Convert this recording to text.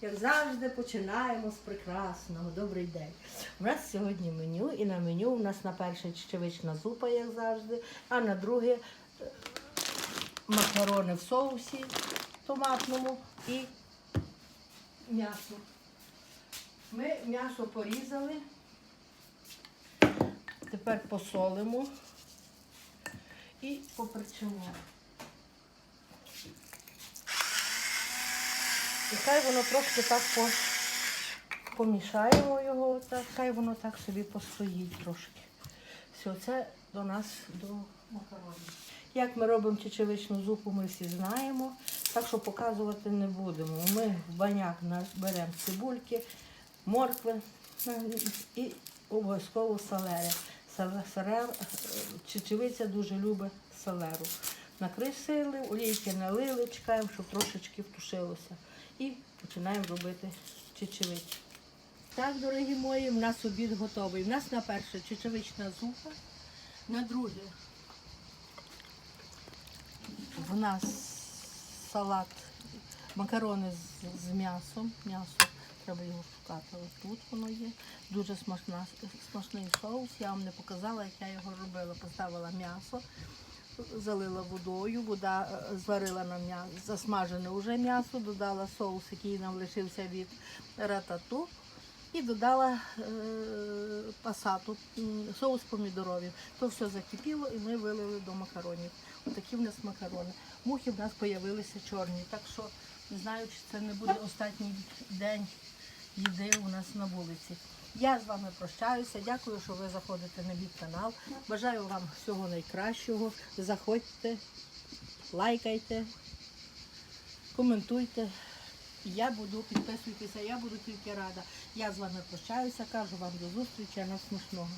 Як завжди, починаємо з прекрасного. Добрий день. У нас сьогодні меню, і на меню у нас на перше чечевична зупа, як завжди, а на друге е, макарони в соусі томатному і м'ясо. Ми м'ясо порізали. Тепер посолимо і поперчимо. І хай воно трошки так по, помішаємо його, так, хай воно так собі постоїть трошки. Все, це до нас до макаронів. Як ми робимо чечевичну зупу, ми всі знаємо, так що показувати не будемо. Ми в баняк беремо цибульки, моркви е, і обов'язково салери. Салер- Чечевиця дуже любить салеру. Накрисили, олійки налили, чекаємо, щоб трошечки втушилося. І починаємо робити чечевицю. Так, дорогі мої, в нас обід готовий. У нас на перше чечевична зупа, на друге в нас салат, макарони з, з м'ясом. М'ясо треба його шукати. Ось тут воно є. Дуже смачна, смачний соус. Я вам не показала, як я його робила. Поставила м'ясо, залила водою, вода е, зварила на м'ясо, засмажене вже м'ясо, додала соус, який нам лишився від ратату. І додала е, пасату, соус помідоровий. То все закипіло і ми вилили до макаронів. Отакі в нас макарони. Мухи в нас з'явилися чорні, так що не знаю, чи це не буде останній день їди у нас на вулиці. Я з вами прощаюся. Дякую, що ви заходите на мій канал. Бажаю вам всього найкращого. Заходьте, лайкайте, коментуйте. Я буду підписуйтеся, я буду тільки рада. Я з вами прощаюся, кажу вам до зустрічі, на смішного.